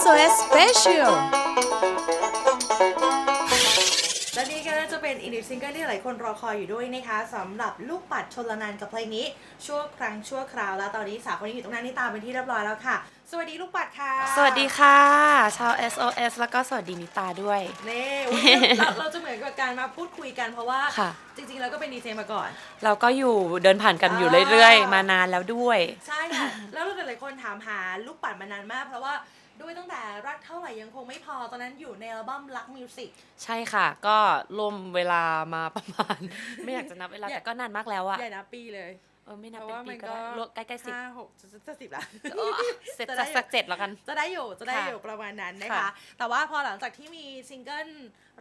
SOS Special และนี่ก็น่าจะเป็นอีกหนึ่งซิงเกิลที่หลายคนรอคอยอยู่ด้วยนะคะสำหรับลูกปัดชนละนันกับเพลงนี้ ชั่วครั้งชั่วคราวแล้วตอนนี้สาวคนนี้อยู่ตรงนั้นนี่ตามเป็นที่เรียบร้อยแล้วค่ะ สวัสดีลูกปัดค่ะสวัสดีค่ะ ชาว SOS แล้วก็สวัสดีนิตาด้วย เน่วันนี้เราเราจะเหมือนกับการมาพูดคุยกันเพราะว่าค่ะ จริงๆแล้วก็เป็นดีเจมาก่อน เราก็อยู่เดินผ่านกันอยู่เรื่อย ๆ มานานแล้วด้วย ใช่ค่ะ แล้วหลายๆคนถามหาลูกปัดมานานมาก เพราะว่า ด้วยตั้งแต่รักเท่าไหร่ยังคงไม่พอตอนนั้นอยู่ในอัลบั้มรักมิวสิก ใช่ค่ะ ก็รวมเวลามาประมาณ ไม่อยากจะนับเวลาอย่าแต่ก็นานมากแล้วอะใหญ่นะปีเลย เออไม่นับเพเป็นราะว่าปีมันก็ก็ได้รวมใกล้ๆสิบห้าหกจะจะสิบละโอ้เสร็จจะได้สักสักเจ็ดแล้วกัน จะได้อยู่จะได้ค่ะอยู่ประมาณนั้นนะคะค่ะแต่ว่าพอหลังจากที่มีซิงเกิล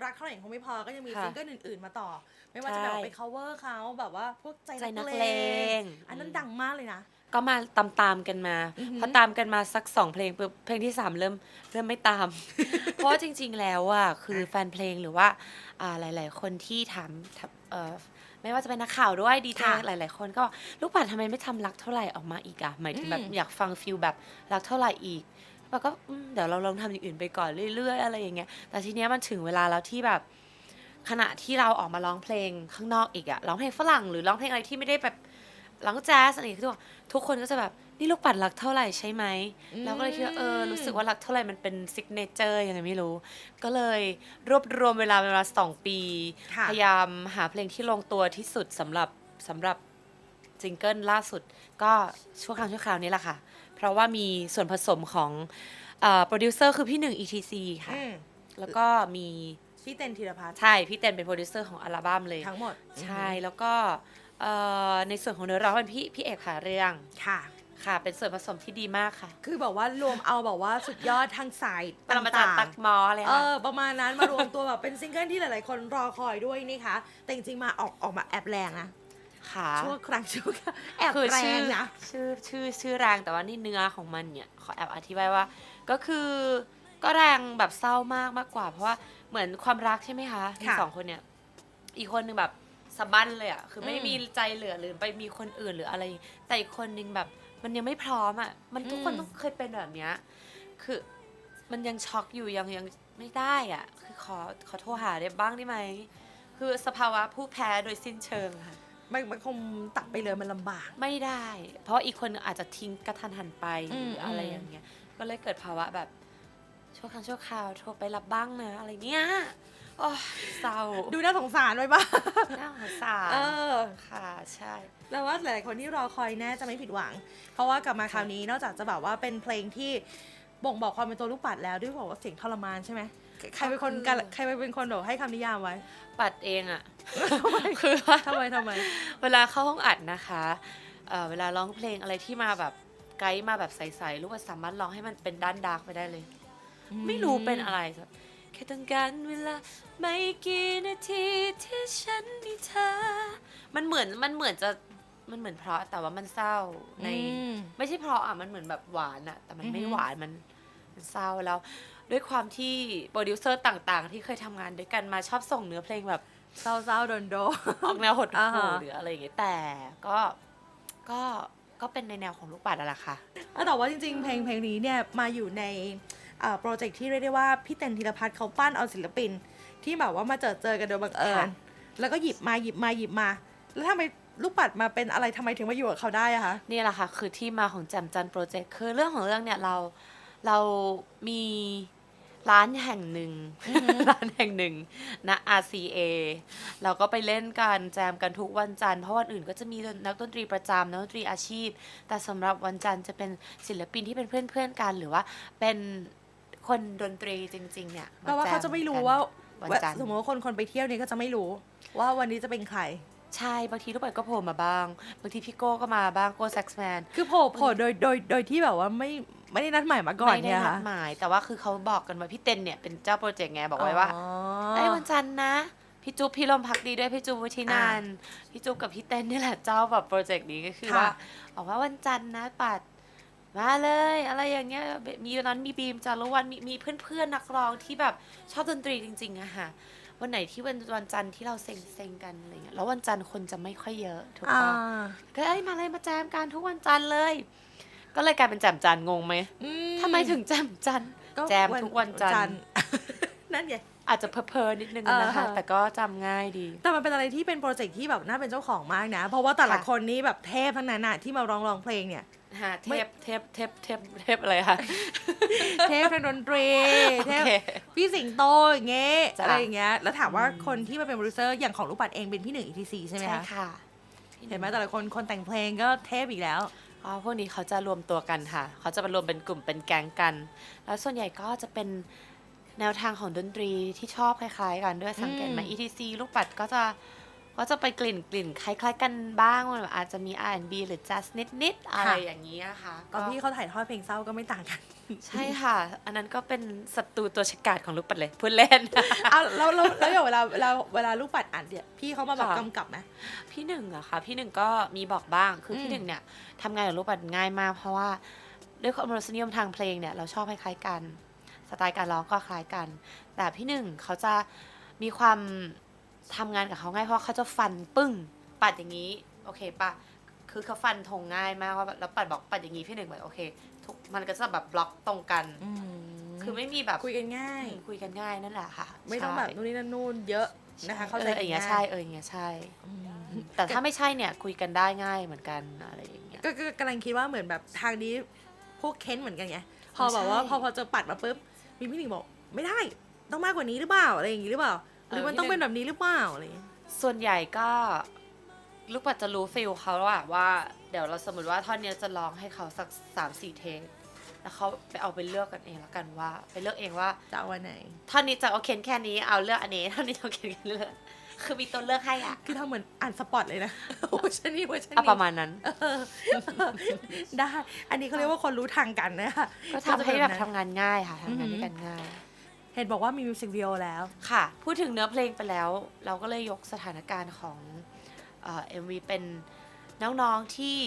รักเท่าไหร่ยังคงไม่พอก็ยังมีค่ะซิงเกิลอื่น ๆมาต่อ ไม่ว่าจะแบบใช่ไป cover เขาแบบว่าพวกใจใจนันักกเลเลงงอันนั้นดังมากเลยนะ ก็มาตามตามๆกันมาอือหือพอตามกันมาสักสองเพลงปุ๊บเพลงที่สามเริ่มเริ่มไม่ตาม เพราะว่าจริง ๆ แล้วอะคือแฟนเพลงหรือว่าอ่าหลาย ๆ คนที่ถามถามเอ่อไม่ว่าจะเป็นนักข่าวด้วยดีเจค่ะหลาย ๆ คนก็ลูกปัดทำไมไม่ทำรักเท่าไหร่ออกมาอีกอะหมายถึงแบบอืมอยากฟังฟิลแบบรักเท่าไหร่อีกแล้วก็อืมเดี๋ยวเราลองทำอย่างอื่นไปก่อนเรื่อย ๆ อะไรอย่างเงี้ยแต่ทีเนี้ยมันถึงเวลาแล้วที่แบบขณะที่เราออกมาร้องเพลงข้างนอกอีกอะร้องเพลงฝรั่งหรือร้องเพลงอะไรที่ไม่ได้แบบ ร้องแจ๊สอะไรอย่างเงี้ยทุกคนทุกคนก็จะแบบนี่ลูกปัดรักเท่าไหร่ใช่ไหมอืมเราก็เลยคิดว่าเออรู้สึกว่ารักเท่าไหร่มันเป็นซิกเนเจอร์ยังไงไม่รู้ ก็เลยรวบรวมเวลาเป็นเวลาสองปีค่ะพยายามหาเพลงที่ลงตัวที่สุดสำหรับสำหรับซิงเกิลล่าสุด ก็ชั่วคราวชั่วคราวนี้แหละค่ะ เพราะว่ามีส่วนผสมของโปรดิวเซอร์คือพี่หนึ่ง ETC ค่ะอืมแล้วก็มีพี่เต้นธีรพัฒน์ใช่ พี่เต้นเป็นโปรดิวเซอร์ของอัลบั้มเลย ทั้งหมด ใช่แล้วก็ เอ่อในส่วนของเนื้อร้องเป็นพี่พี่เอกหาเรื่องค่ะ ค่ะ เป็นส่วนผสมที่ดีมากค่ะคือแบบว่ารวมเอาแบบว่าสุดยอดทางสายปรมาจารย์ตัต่ากงหมอเลยๆเอค่ะ อ ประมาณนั้นมารวมตัวแบบเป็นซิงเกิลที่หลาย ๆ คนรอคอยด้วยนี่คะแต่จริงๆมาออกออกมาแอบแรงนะค่ะ ชั่วครั้งชั่วคราวแอบคือแรชื่องนะ ชื่อชื่อชื่อแรงแต่ว่านี่เนื้อของมันเนี่ยขอแอบอธิบายว่า ก็คือก็แรงแบบเศร้ามากมากกว่า เพราะว่าเหมือนความรักใช่ไหมคะมีค่ะ สองคนเนี่ย อีกคนหนึ่งแบบ สะบั้นเลยอะคือไม่อืมมีใจเหลือหรือไปมีคนอื่นหรืออะไร แต่อีกคนหนึ่งแบบ มันยังไม่พร้อมอะมันทุกคนอืมต้องเคยเป็นแบบเนี้ยคือมันยังช็อกอยู่ยังยังไม่ได้อะคือขอขอโทรหาได้บ้างได้ไหมคือสภาวะผู้แพ้โดยสิ้นเชิงค่ะมันมันคงตัดไปเลยมันลำบาก ไม่ได้ เพราะอีกคนอาจจะทิ้งกระทันหันไปอืมหรืออะไรอืมอย่างเงี้ย ก็เลยเกิดภาวะแบบชั่วครั้งชั่วคราวโทรไปรับบ้างนะอะไรเงี้ย โอ้ยเศร้าดูน่าสงสารไว้บ้างน่าสงสารเออ ค่ะใช่ แล้วว่าหลายๆคนที่รอคอยแน่จะไม่ผิดหวัง เพราะว่ากลับมาคราวนี้นอกจากจะแบบว่าเป็นเพลงที่บ่งบอกความเป็นตัวลูกปัดแล้วด้วยบอกว่าเสียงทรมานใช่ไหมใครเป็นคนกันใครเป็นคนบอกให้คำนิยามไว้ ปัดเองอะคือว่าทำไมทำไม เวลาเข้าห้องอัดนะคะเอ่อเวลาร้องเพลงอะไรที่มาแบบไกด์มาแบบใสๆลูกว่าสามารถร้องให้มันเป็นด้านดาร์กไปได้เลย ไม่รู้เป็นอะไร แค่ต้องการเวลาไม่กี่นาทีที่ฉันมีเธอ มันเหมือนมันเหมือนจะมันเหมือนเพราะแต่ว่ามันเศร้าใน อืม ไม่ใช่เพราะอะมันเหมือนแบบหวานอะแต่มันไม่อือฮึ หวานมันมันเศร้าแล้ว ด้วยความที่โปรดิวเซอร์ต่างๆ ที่เคยทำงานด้วยกันมาชอบส่งเนื้อเพลงแบบ เศร้าๆโดนโดออกแนวหดอ่าหู่ฮะ หรืออะไรอย่างเงี้ยแต่ก็ก็ก็เป็นในแนวของลูกปัดนั่นแหละค่ะแต่ว่าจริงๆ เพลงเพลงนี้เนี่ยมาอยู่ใน โปรเจกต์ที่เรียกได้ว่าพี่เต็นธีรพัฒน์เขาปั้นเอาศิลปิน ที่แบบว่ามาเจอเจอกันโดยบังเอิญค่ะแล้วก็หยิบมาหยิบมาหยิบมา แล้วทำไมลูกปัดมาเป็นอะไรทำไมถึงมาอยู่กับเขาได้อะคะนี่แหละค่ะ คือที่มาของแจมจันโปรเจกต์คือเรื่องของเรื่องเนี่ยเราเรามีร้านแห่งหนึ่งร้านแห่งหนึ่งณ RCA เราก็ไปเล่นกันแจมกันทุกวันจันทร์เพราะวันอื่นก็จะมีนักดนตรีประจำนักดนตรีอาชีพ แต่สำหรับวันจันทร์จะเป็นศิลปินที่เป็นเพื่อนๆกันหรือว่าเป็น คนดนตรีจริง ๆ เนี่ยเพราะว่าเขาจะไม่รู้ว่าวันจันทร์สมมติว่าคนคนไปเที่ยวนี้ก็จะไม่รู้ ว่าวันนี้จะเป็นใครใช่บางทีลูกปัดก็โผล่มาบ้างบางทีพี่โก้ก็มาบ้างโก้แซ็กซ์แมนคือโผล่โผล่โดยโดยโดยที่แบบว่าไม่ไม่ได้นัดหมายมาก่อนไม่ได้เนี่ยนัค่ะดหมายแต่ว่าคือเขาบอกกันว่าพี่เต้นเนี่ยเป็นเจ้าโปรเจกต์ไงบอกไว้ว่าอ๋อไอ้ยวันจันทร์นะพี่จุ๊บพี่ลมพักดีด้วยพี่จุ๊บวุฒินันท์พี่จุ๊บกับพี่เต้นนี่แหละเจ้าแบบโปรเจกต์นี้ก็คือค่ะว่าบอกว่าวันจันทร์นะปัด มาเลย อะไรอย่างเงี้ยมีตอนนั้นมีบีมจารุวันมีมีเพื่อนๆนักร้องที่แบบชอบดนตรีจริงๆอะค่ะวันไหนที่วันวันจันทร์ที่เราเซ็งเซ็งๆกันอะไรเงี้ยแล้ววันจันทร์คนจะไม่ค่อยเยอะถูกอ่าปะก็เอ้ยมาเลยมาแจมกันทุกวันจันทร์เลย ก็เลยกลายเป็นแจมจันทร์งงไหมอืทำไมถึงแจมจันทร์แจมทุกวันจันทร์นั่นไงอาจจะเพอๆนิดนึงนะคะเออแต่ก็จำง่ายดี แต่มันเป็นอะไรที่เป็นโปรเจกต์ที่แบบน่าเป็นเจ้าของมากนะ เพราะว่าแต่ละค่ะคนนี่แบบเทพทั้งนั้นอะที่มาร้องร้องเพลงเนี่ย ฮะเทไม่ปเทปเทปเทปเทปอะไรคะ เทพทางดนตรีโอเทพเคพี่สิงโตอย่างเงี้ยจ้ะอะไรอย่างเงี้ยแล้วถามว่าอืมคนที่มาเป็นโปรดิวเซอร์อย่างของลูกปัดเองเป็นพี่หนึ่ง ETC ใช่ไหมใช่คะค่ะ เห็นไหมแต่ละคนคนแต่งเพลงก็เทพอีกแล้วอ๋อพวกนี้เขาจะรวมตัวกันค่ะ เขาจะมารวมเป็นกลุ่มเป็นแก๊งกัน แล้วส่วนใหญ่ก็จะเป็นแนวทางของดนตรีที่ชอบคล้ายๆ กันด้วยสังเกตไหมอืม ETC ลูกปัดก็จะ ก็จะไปกลิ่นกลิ่นคล้าย ๆ กันบ้างมันอาจจะมี R&B หรือ Jazz นิดๆอะไรอย่างนี้นะคะตอนพี่เขาถ่ายทอดเพลงเศร้าก็ไม่ต่างกัน ใช่ค่ะ อันนั้นก็เป็นศัตรูตัวฉกาจของลูกปัดเลยพูดเล่นเอาแล้วแล้วแล้วอย่างเวลาเวลาเวลาลูกปัดอัดเนี่ยพี่เขามาแบบค่ะกำกับไหมพี่หนึ่งอะค่ะ พี่หนึ่งก็มีบอกบ้างคืออมพี่หนึ่งเนี่ยทำงานกับลูกปัดง่ายมากเพราะว่าด้วยความรสนิยมทางเพลงเนี่ยเราชอบคล้ายๆกัน สไตล์การร้องก็คล้ายกัน แต่พี่หนึ่งเขาจะมีความ ทำงานกับเขาง่ายเพราะเขาจะฟันปึ้ง ปัดอย่างนี้ โอเคปะคือเขาฟันธงง่ายมากว่าแบบแล้วปัดบอกปัดอย่างนี้พี่หนึ่งแบบโอเคทุกมันก็จะแบบบล็อกตรงกันคือไม่มีแบบคุยกันง่าย คุยกันง่ายนั่นแหละค่ะ ไม่ต้องแบบใช่นู่นนี่นั่นนู่นเยอะนะคะเข้าใจอออย่างเงี้ยง่ใช่เอออย่างเงี้ยใช่ แต่ถ้าไม่ใช่เนี่ยคุยกันได้ง่ายเหมือนกันอะไรอย่างเงี้ยก็ก็กำลังคิดว่าเหมือนแบบทางนี้พวกเค้นเหมือนกันไงพอใช่แบบว่าพอพอเจอปัดมาปุ๊บมีพี่หนิงบอกไม่ได้ต้องมากกว่านี้หรือเปล่าอะไรอย่างงี้หรือเปล่า หรือมันต้องเป็นแบบนี้หรือเปล่าอะไรอย่างงี้ส่วนใหญ่ก็ลูกปัดจะรู้ฟิลเขาว่าว่า เดี๋ยวเราสมมติว่าท่อนเนี้ยจะร้องให้เขาสักสามสี่เทคแล้วเขาไปเอาไปเลือกกันเองแล้วกันว่า ไปเลือกเองว่าจะเอาวันไหน ท่อนนี้จะโอเคแค่นี้เอาเลือกอันนี้ท่อนนี้จะโอเคแค่นี้เลือกคือมีตัวเลือกให้อะคือทำเหมือนอ่านสปอตเลยนะเวอร์ชันนี้เวอร์ชันเอานี้ประมาณนั้น เออได้ อันนี้เขาเรียกว่าคนรู้ทางกันนะคะก็ทำให้แบบนั้นทำงานง่ายค่ะทำงานอือหือด้วยกันง่าย เห็นบอกว่ามีมิวสิกวิดีโอแล้ว ค่ะ พูดถึงเนื้อเพลงไปแล้ว เราก็เลยยกสถานการณ์ของเอ็มวีเป็นน้องๆที่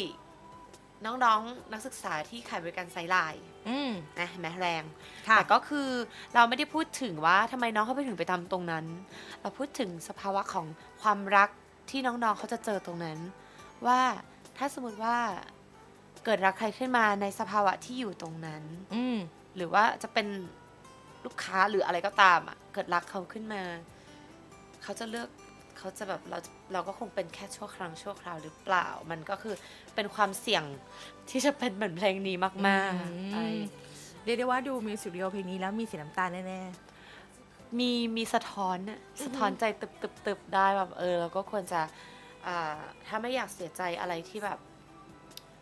น้องๆนักศึกษาที่ขายบริการไซด์ไลน์อืมนะเห็นไหมแรงค่ะแต่ก็คือเราไม่ได้พูดถึงว่าทำไมน้องเขาไปถึงไปทำตรงนั้น เราพูดถึงสภาวะของความรักที่น้องๆเขาจะเจอตรงนั้น ว่าถ้าสมมติว่าเกิดรักใครขึ้นมาในสภาวะที่อยู่ตรงนั้น อืมหรือว่าจะเป็น ลูกค้าหรืออะไรก็ตามอะเกิดรักเขาขึ้นมา เขาจะเลือกเขาจะแบบเราเราก็คงเป็นแค่ชั่วครั้งชั่วคราวหรือเปล่า มันก็คือเป็นความเสี่ยงที่จะเป็นเหมือนเพลงนี้มากๆอะไรเรียกได้ว่าดูมิวสิกวิดีโอเพลงนี้แล้วมีสีน้ำตาลแน่มีมีสะท้อนน่ะสะท้อนใจตึบตึบตึบได้แบบเออเราก็ควรจะอ่าถ้าไม่อยากเสียใจอะไรที่แบบ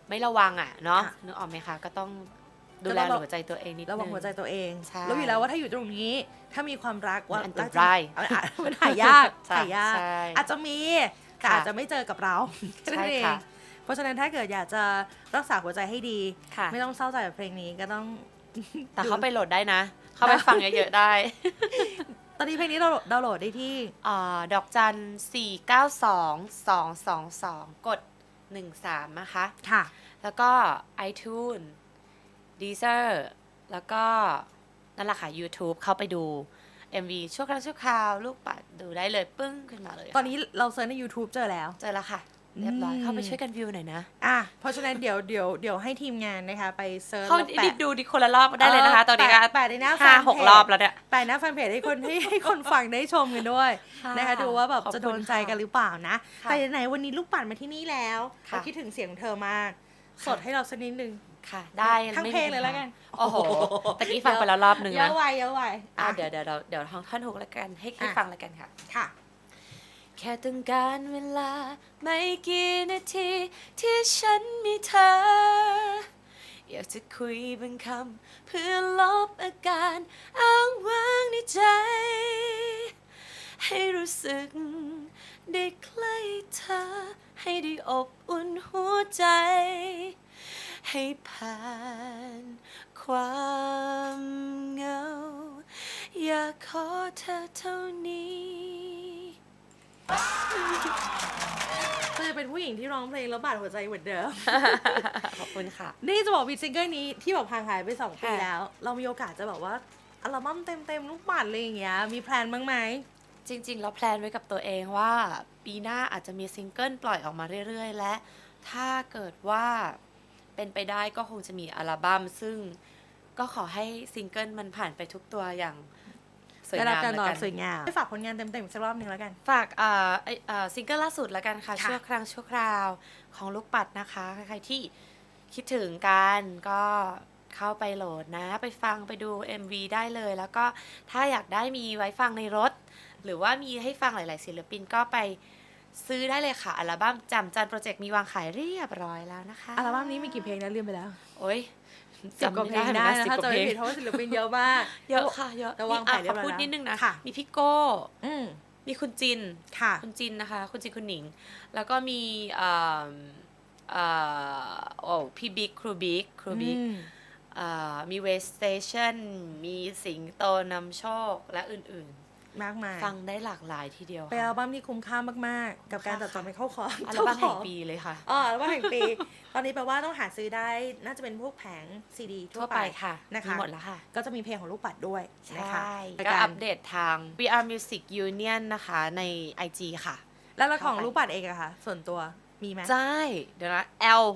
ไม่ระวังอะเนาะนึกออกไหมคะ ก็ต้อง ดูแลหัวใจตัวเองนิดๆนึง ระวังหัวใจตัวเองใช่แล้วอยู่แล้วว่าถ้าอยู่ตรงนี้ ถ้ามีความรักว่ามันอันตรายมันอาจมันหายากใช่หายาก ใช่อาจจะมีแต่ค่ะอาจจะไม่เจอกับเราแค่ใช่นั้นเองค่ะเพราะฉะนั้นถ้าเกิดอยากจะรักษาหัวใจให้ดี ค่ะ ไม่ต้องเศร้าใจกับเพลงนี้ก็ต้อง แต่เขาไปโหลดได้นะ เข้าไปฟังเยอะๆได้ตอนนี้เพลงนี้เราดาวน์โหลดได้ที่ อ่าดอกจันสี่เก้าสองสองสองสองกดหนึ่งสามนะคะ ค่ะ แล้วก็ iTunes Deezer แล้วก็นั่นแหละค่ะ YouTube เข้าไปดู MV ชั่วครั้งชั่วคราวลูกปัดดูได้เลยปึ้งขึ้นมาเลยตอนนี้เราเซิร์ชใน YouTube เจอแล้ว เจอแล้วค่ะ เรียบร้อยอืมเข้าไปช่วยกันวิวหน่อยนะ อะเพราะฉะนั้นเดี๋ยวเดี๋ยวเดี๋ยวให้ทีมงานนะคะ ไปเซิร์ชเข้าแล้วดิแปะดูดิคนละรอบได้เลยนะคะ ตอนนี้ก็แปะแปะในหน้าแฟห้านหกเพจรอบแล้วเนี่ย แปะหน้าแฟนเพจให้คนให้ให้คนฟังได้ชมกันด้วยค่ะนะคะดูว่าแบบขอบคุณจะโดนใจกันค่ะหรือเปล่านะ ค่ะแต่ไหนๆวันนี้ลูกปั่นมาที่นี่แล้วค่ะ เราคิดถึงเสียงของเธอมากค่ะสดให้เราสักนิดนึง ค่ะ ได้ทั้งไม่เพลงมีเลยแล้วกัน โอ้โหตะกี้ฟังไปแล้วรอบหนึ่งเยนะอะไวเยอะไวอะอะ เดี๋ยวเดี๋ยวเดี๋ยวเดี๋ยวท่องท่อนหกแล้วกันให้ให้อะ ฟังแล้วกันค่ะ ค่ะ แค่ต้องการเวลา ไม่กี่นาที ที่ฉันมีเธอ อยากจะคุยบางคำเพื่อลบอาการอ้างว้างในใจ ให้รู้สึกได้ใกล้เธอ ให้ได้อบอุ่นหัวใจ ให้ผ่านความเหงา อยากขอเธอเท่านี้เธอจะเป็นผู้หญิงที่ร้องเพลงแล้วบาดหัวใจเหมือนเดิม ขอบคุณค่ะ นี่จะบอกวีซิงเกิลนี้ที่แบบห่างหายไปสองปีค่ะแล้ว เรามีโอกาสจะแบบว่าอัลบั้มเต็มๆลูกปัดอะไรอย่างเงี้ย มีแพลนบ้างไหม จริง ๆ เราแพลนไว้กับตัวเองว่า ปีหน้าอาจจะมีซิงเกิลปล่อยออกมาเรื่อย ๆ และ ถ้าเกิดว่า เป็นไปได้ก็คงจะมีอัลบั้มซึ่งก็ขอให้ซิงเกิลมันผ่านไปทุกตัวอย่างสวยได้รับงามการตอบแล้วรับสวยงามให้ฝากผลงานเต็มๆอีกสักรอบหนึ่งแล้วกัน ฝากเอ่อไอ้เอ่อซิงเกิลล่าสุดแล้วกันค่ะ ค่ะ ชั่วครั้งชั่วคราวของลูกปัดนะคะ ใครๆที่คิดถึงกันก็เข้าไปโหลดนะ ไปฟังไปดู MV ได้เลย แล้วก็ถ้าอยากได้มีไว้ฟังในรถ หรือว่ามีให้ฟังหลาย ๆ ศิลปินก็ไป ซื้อได้เลยค่ะ อัลบั้มจำจันโปรเจกต์มีวางขายเรียบร้อยแล้วนะคะอัลบั้มนี้มีกี่เพลงนะลืมไปแล้ว โอ้ยสิบกว่าเพลงได้นะสิบถ้ากว่าจะเพลไม่งผิดเพราะว่าศิลปินเยอะมาก เยอะค่ะ เยอะแต่วางนี่อะขายเรียบร้อยขอพูดแล้วนิดนึงนะค่ะมีพี่โก้อืมมีคุณจินค่ะ คุณจินนะคะ คุณจินคุณหนิง แล้วก็มีเอ่อเอ่อโอ้พี่บิ๊กครูบิ๊กครูบิ๊กอืมเอ่อมีเวสเ t ชันมีสิงโตนำโชคและอื่น มากมายๆฟังได้หลากหลายทีเดียวเป็นอัลค่ะบั้มที่คุ้มค่ามาก ๆ กับการจัดจองไปเข้าคอร์สอัลบั้มแห่งปีเลยค่ะอ๋ออัลบั้มแห่งปี ตอนนี้แปลว่าต้องหาซื้อได้น่าจะเป็นพวกแผงซีดีทั่ทั่ววไปไปค่ะนะคะมีหมดแล้วค่ะ ก็จะมีเพลงของลูกปัดด้วยใชนะคะ่รายก็การอัปเดตทาง VR Music Union นะคะใน IG ค่ะ แล้วละของเข้าไปลูกปัดเองอะคะส่วนตัวมีไหมใช่เดี๋ยวนะ L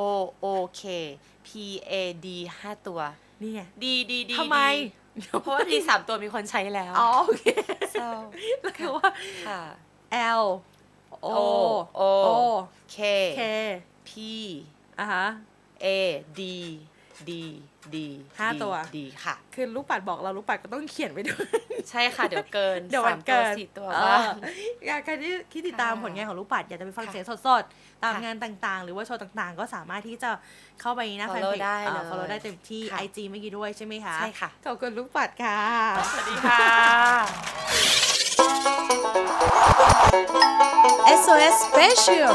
O O K P A D ห้าตัว นี่ไงดีดีดีทำไมดี เพราะว่าดีสามตัวมีคนใช้แล้วอ๋อโอเค so แล้วคือว่า ค่ะ L O O O O K K P อะฮะ A D D D ห้าตัว ดีค่ะ คือลูกปัดบอกเราลูกปัดก็ต้องเขียนไว้ด้วย ใช่ค่ะ เดี๋ยวเกินเดี๋ยววันสามตัเกินสี่ตัวเอบ้างออยากใครที่ที่ติดตามค่ะผลงานของลูกปัดอยากจะไปฟังค่ะเสียงสดๆ ตามค่ะงานต่างๆ หรือว่าโชว์ต่างๆ ก็สามารถที่จะเข้าไปหน้าแฟน Follow เพจได้เลยฟอลโล่ได้เต็มที่ค่ะ IG เมื่อกี้ด้วยใช่ไหมคะใช่ค่ะขอบคุณลูกปัดค่ะ สวัสดีค่ะ SOS Special